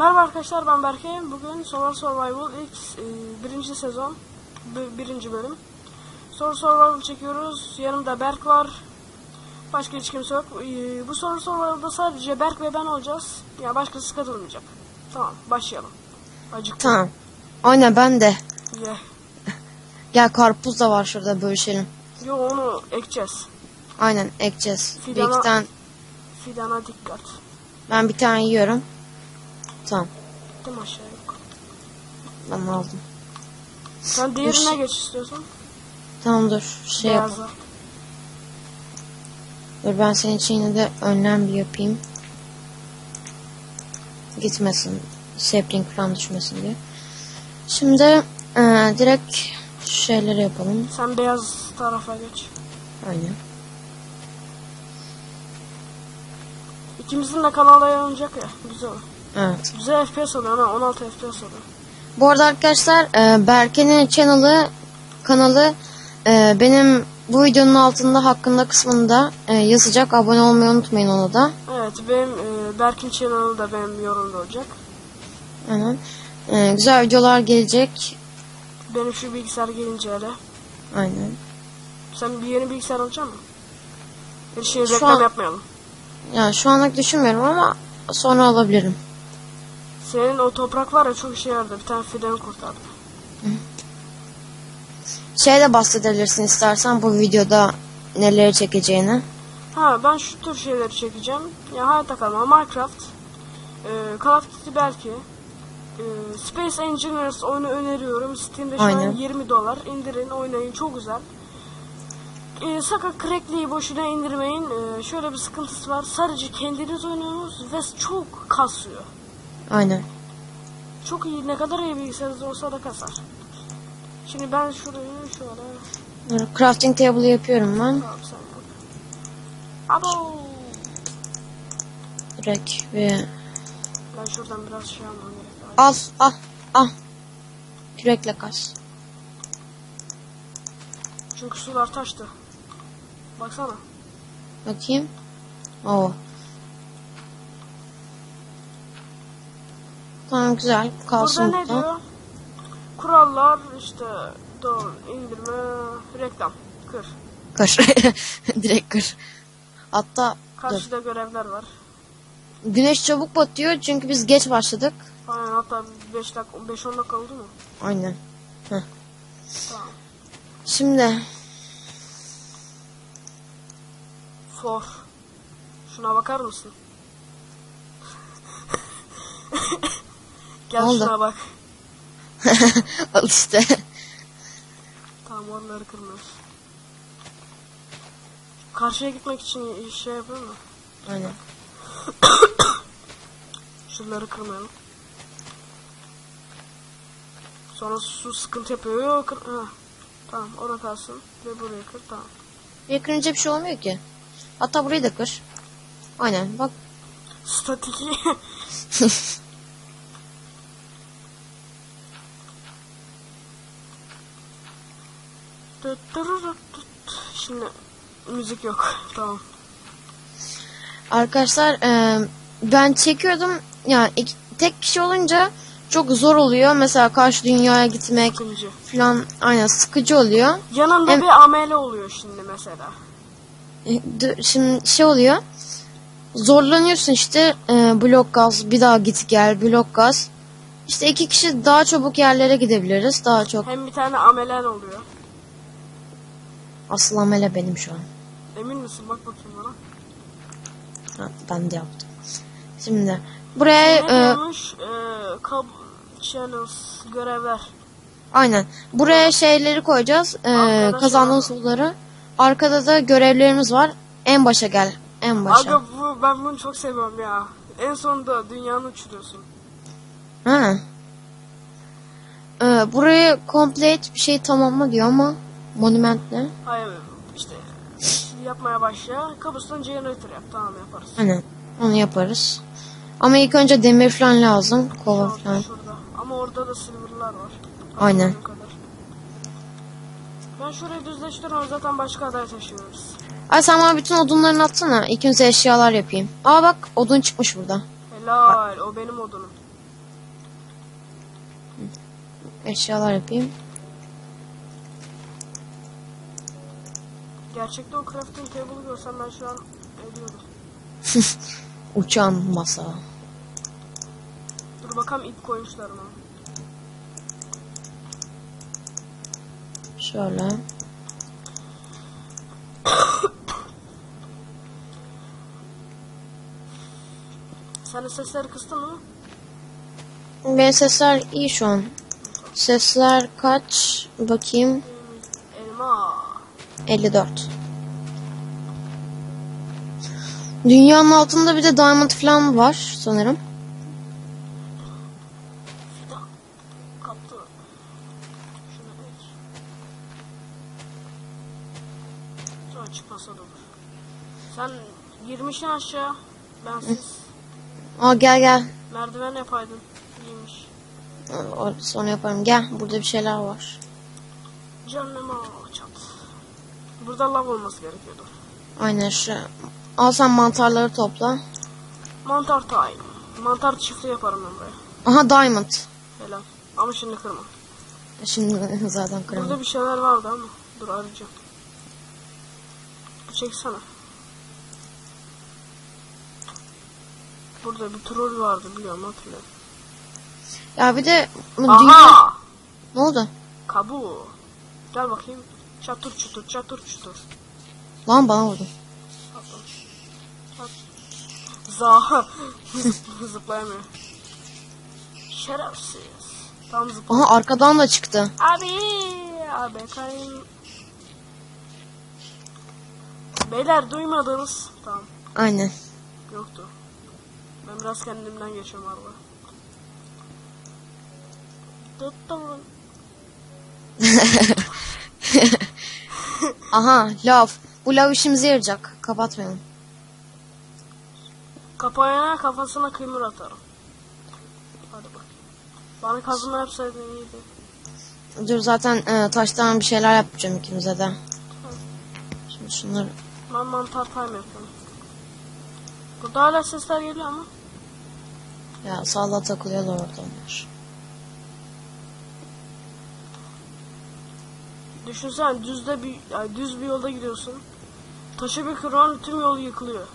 Merhaba arkadaşlar ben Berke. Bugün Solar Survival ilk e, birinci sezon bi- birinci bölüm. Solar Survival çekiyoruz. Yanımda Berk var. Başka hiç kimse yok. E, bu Solar Survival'da sadece Berk ve ben olacağız. Ya başkası katılmayacak. Tamam başlayalım. Acıktım. Tamam. Aynen ben de. Ye. Gel karpuz da var şurada bölüşelim. Yo onu ekeceğiz. Aynen ekeceğiz. Bir Fidana- iki tane. Fidana dikkat. Ben bir tane yiyorum. Tamam. Gittim aşağıya. Ben aldım. Sen diğerine geç istiyorsan. Tamam dur. Şey yap. Beyaza. Dur ben senin için yine de önlem bir yapayım. Gitmesin. Sapling falan düşmesin diye. Şimdi eee, direkt şeyleri yapalım. Sen beyaz tarafa geç. Aynen. İkimizin de kanala yayınlanacak ya. Güzel. Evet. Güzel FPS oluyor ama 16 FPS oluyor. Bu arada arkadaşlar e, Berke'nin channel'ı kanalı e, benim bu videonun altında hakkında kısmında e, yazacak. Abone olmayı unutmayın ona da. Evet benim e, Berk'in channel'ı da benim yorumda olacak. Aynen. E, güzel videolar gelecek. Benim şu bilgisayar gelince hele. Aynen. Sen bir yeni bilgisayar alacak mısın? Bir şey Şu reklam an- yapmayalım. Yani şu anlık düşünmüyorum ama sonra alabilirim. Senin o toprak var ya çok işe yaradı. Bir tane fidan kurtardı. Şey de bahsedebilirsin istersen bu videoda neleri çekeceğini. Ha ben şu tür şeyleri çekeceğim. Ya hayatta kalma Minecraft. E, Call of Duty belki. E, Space Engineers oyunu öneriyorum. Steam'de şu Aynen. an 20 dolar. İndirin oynayın çok güzel. E, sakın Crackli'yi boşuna indirmeyin. E, şöyle bir sıkıntısı var. Sadece kendiniz oynuyorsunuz ve çok kasıyor. Aynen. Çok iyi ne kadar iyi bilgisayarınız olsa da kasar. Şimdi ben şurayı şöyle Crafting table yapıyorum ben. Tamam sen yap. Abo. Direkt ve Ben şuradan biraz şey almam gerek. al al al. Kürekle kas. Çünkü sular taştı. Baksana. Bakayım. Oo. Tamam güzel. Kalsın Burada ne diyor? Kurallar işte doğru indirme reklam kır. Kır. Direkt kır. Hatta dur. Karşıda görevler var. Güneş çabuk batıyor çünkü biz geç başladık. Aynen hatta 5 dakika 5 10 dakika oldu mu? Aynen. Tamam. Şimdi For. Şuna bakar mısın? Gel oldu? şuna bak. al işte. Tamam oraları kırmıyoruz. Karşıya gitmek için şey yapıyor mu? Aynen. Şuraları kırmayalım. Sonra su sıkıntı yapıyor. Yok kır. Ha. Tamam orada kalsın. Ve buraya kır. Tamam. Kırınca bir şey olmuyor ki. Hatta burayı da kır. Aynen bak. Statik. Şimdi müzik yok. Tamam. Arkadaşlar e, ben çekiyordum. Yani iki- tek kişi olunca çok zor oluyor. Mesela karşı dünyaya gitmek Sıkıncı. falan aynen sıkıcı oluyor. Yanında Hem- bir amele oluyor şimdi mesela. E, Şimdi şey oluyor. Zorlanıyorsun işte e, blok gaz bir daha git gel blok gaz. İşte iki kişi daha çabuk yerlere gidebiliriz. Daha çok. Hem bir tane amelen oluyor. Asıl amele benim şu an. Emin misin? Bak bakayım bana. Ha, ben de yaptım. Şimdi buraya Ne e? Ee, kab channels görevler. aynen buraya şeyleri koyacağız. E, kazandığımız suları. Arkada da görevlerimiz var. En başa gel. En başa. Aga bu ben bunu çok seviyorum ya. En sonunda dünyanı uçuruyorsun. Ha. E, burayı complete bir şey tamamla diyor ama monument ne? Hayır işte yapmaya başla. Cobblestone generator yap. Tamam yaparız. Aynen. Onu yaparız. Ama ilk önce demir falan lazım. Kova Şurada, falan. şurada. Ama orada da silver'lar var. Aynen. Kadar. Ben şurayı düzleştiriyorum zaten başka aday taşıyoruz. Ay sen bana bütün odunlarını atsana. İlk önce eşyalar yapayım. Aa bak odun çıkmış burada. Helal o benim odunum. Eşyalar yapayım. Gerçekte o crafting table'ı görsem ben şu an ölüyorum. Uçan masa. Dur bakalım ip koymuşlar mı? Şöyle. Sen de sesleri kıstın mı? Benim sesler iyi şu an. Sesler kaç? Bakayım. Elma. 54. Dünyanın altında bir de diamond falan var sanırım. Sen girmişsin aşağı. Bensiz. Aa gel gel. Merdiven yapaydın. İyiymiş. Sonra yaparım. Gel. Burada bir şeyler var. Cehenneme çat. Burada lav olması gerekiyordu. Aynen şu. Al sen mantarları topla. Mantar time. Mantar çiftli yaparım ben buraya. Aha diamond. Helal. Ama şimdi kırma. Şimdi zaten kıramam. Burada bir şeyler vardı ama. Dur arayacağım. Çeksene. Burada bir troll vardı biliyorum hatırlıyorum. Ya bir de bu dünya... Aha! Ne oldu? Kabuğu. Gel bakayım. Çatır çutur çatır çutur. Lan bana vurdu. Zaha. Zıplayamıyor. Şerefsiz. Tam zıpla. Aha arkadan da çıktı. Abi. Abi kayın. Beyler duymadınız. Tamam. Aynen. Yoktu. Ben biraz kendimden geçiyorum araba. Tuttum. Aha lav. Bu lav işimize yarayacak. Kapatmayalım. Kapağına kafasına kıymır atarım. Hadi bak. Bana kazma yapsaydın iyiydi. Dur zaten e, taştan bir şeyler yapacağım ikimize de. Şimdi şunları... Ben mantar time yapıyorum. Burada hala sesler geliyor ama. Ya salla takılıyorlar orada onlar. Düşünsen düzde bir yani düz bir yolda gidiyorsun. Taşı bir kıran tüm yol yıkılıyor.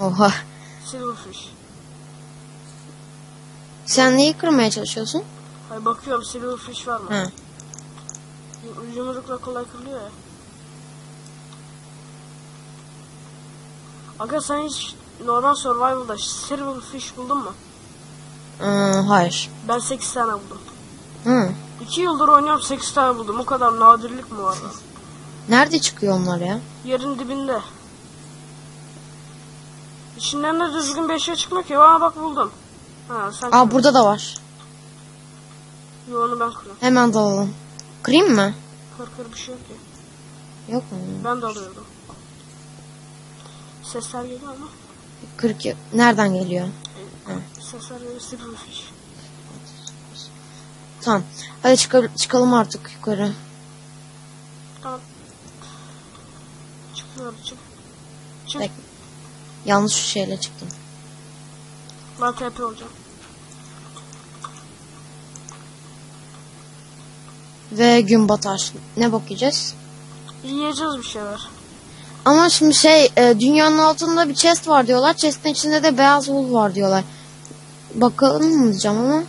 Oha. Silverfish. Sen neyi kırmaya çalışıyorsun? Hayır bakıyorum silverfish var mı? Y- Yumrukla kolay kırılıyor ya. Aga sen hiç normal survival'da silverfish buldun mu? Ee, hayır. Ben 8 tane buldum. Hı. 2 yıldır oynuyorum 8 tane buldum. O kadar nadirlik mi var lan? Nerede çıkıyor onlar ya? Yerin dibinde. İçinden de düzgün bir şey çıkmıyor ki. Aa bak buldum. Ha sen Aa burada da var. Yo, onu ben kırıyorum. Hemen dalalım. Kırayım mı? Kır kır bir şey yok ki. Yok mu? Ben de alıyordum. Sesler geliyor ama. 40 nereden geliyor? Sesler geliyor silverfish. Tamam. Hadi çıkar, çıkalım artık yukarı. Tamam. Çık çık. Çık. Bek- Yanlış şeyle çıktım. Ben TP olacağım. Ve gün batar. Ne bakacağız? Yiyeceğiz bir şeyler. Ama şimdi şey e, dünyanın altında bir chest var diyorlar. Chest'in içinde de beyaz wool var diyorlar. Bakalım mı diyeceğim ama.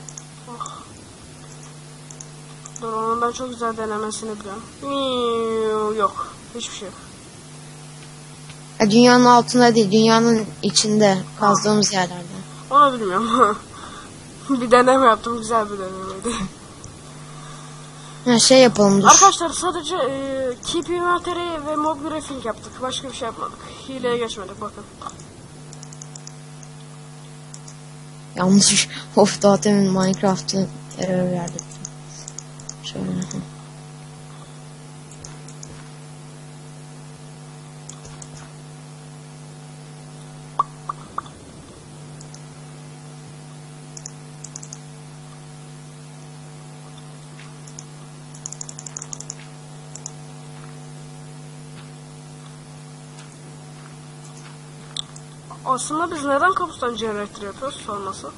Dur onun ben çok güzel denemesini biliyorum. Miiii, Yok. Hiçbir şey yok. E, dünyanın altında değil, dünyanın içinde kazdığımız yerlerde. Onu bilmiyorum. bir deneme yaptım. Güzel bir denemeydi. Ha, şey yapalım dur. Arkadaşlar sadece e, Keep Inventory ve Mob Graphing yaptık. Başka bir şey yapmadık. Hileye geçmedik bakın. Yanlış. Of daha demin Minecraft'ı error verdi. Şöyle. Aslında biz neden kapustan generator yapıyoruz sorması.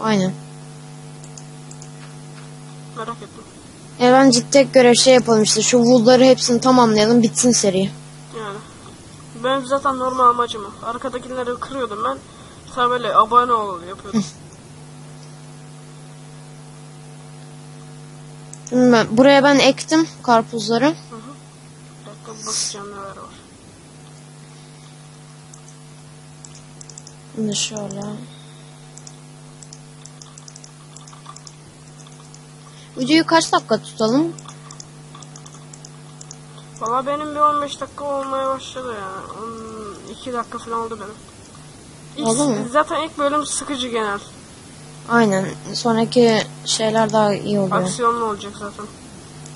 Aynen. Merak ettim. Bence tek görev şey yapalım işte şu wool'ları hepsini tamamlayalım bitsin seri. Yani. Benim zaten normal amacım o. Arkadakileri kırıyordum ben. Sen böyle abone ol yapıyordum. Şimdi ben, buraya ben ektim karpuzları. Bir dakika bakacağım neler var. Şimdi şöyle. Videoyu kaç dakika tutalım? Valla benim bir 15 dakika olmaya başladı yani. 2 dakika falan oldu benim. İlk, Oldu mu? Zaten ilk bölüm sıkıcı genel. Aynen. Sonraki şeyler daha iyi oluyor. Aksiyonlu olacak zaten.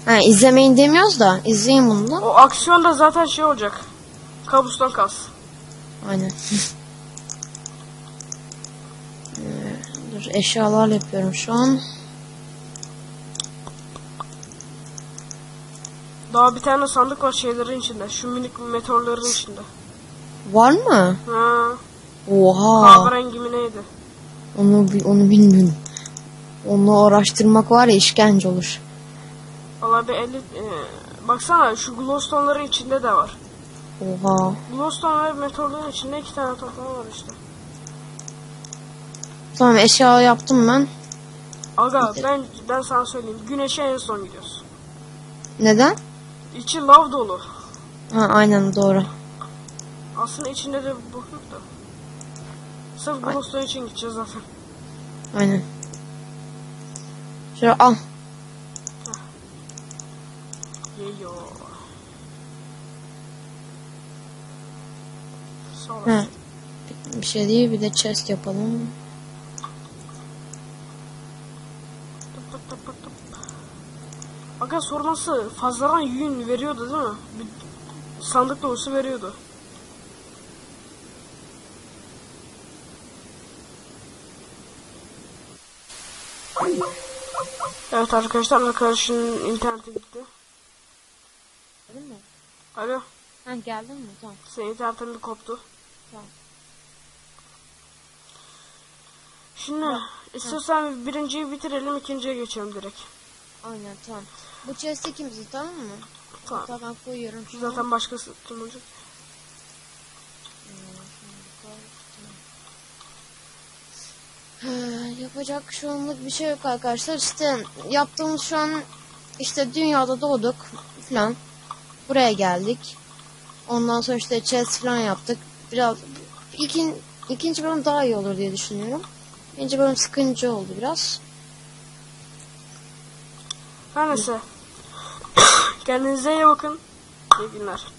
Ha, izlemeyin demiyoruz da izleyin bunu da. O aksiyon da zaten şey olacak. Kabuston kas. Aynen. Ee, Dur eşyalarla yapıyorum şu an. Daha bir tane sandık var şeylerin içinde. Şu minik meteorların içinde. Var mı? Ha, Oha. kahverengi mi neydi? Onu onu bilmiyorum. Onu araştırmak var ya işkence olur. Valla bir 50... e, baksana şu glowstone'ların içinde de var. Oha. Glowstone ve meteorların içinde iki tane toplama var işte. Tamam eşya yaptım ben. Aga ben ben sana söyleyeyim. Güneşe en son gidiyoruz. Neden? İçi lav dolu. Ha aynen doğru. Aslında içinde de bok yok da. Sırf glowstone için gideceğiz zaten. Aynen. Şöyle al. Yeyo. Sağ olasın. Bir şey değil bir de chest yapalım. Sorması fazladan yün veriyordu değil mi? Bir sandık dolusu veriyordu. Evet arkadaşlar arkadaşın interneti gitti. Geldin mi? Alo Ha geldin mi? Tamam. senin internetin bir koptu. Tamam. Şimdi istiyorsan birinciyi bitirelim ikinciye geçelim direkt. Aynen tamam. Bu chest ikimizin tamam mı? Tamam. Ben koyuyorum şu an. Zaten başkası olacak? Ee, yapacak şu anlık bir şey yok arkadaşlar. İşte yaptığımız şu an işte dünyada doğduk falan. Buraya geldik. Ondan sonra işte chest falan yaptık. Biraz ikin, ikinci bölüm daha iyi olur diye düşünüyorum. İkinci bölüm sıkıcı oldu biraz. Her neyse. Kendinize iyi bakın. İyi günler.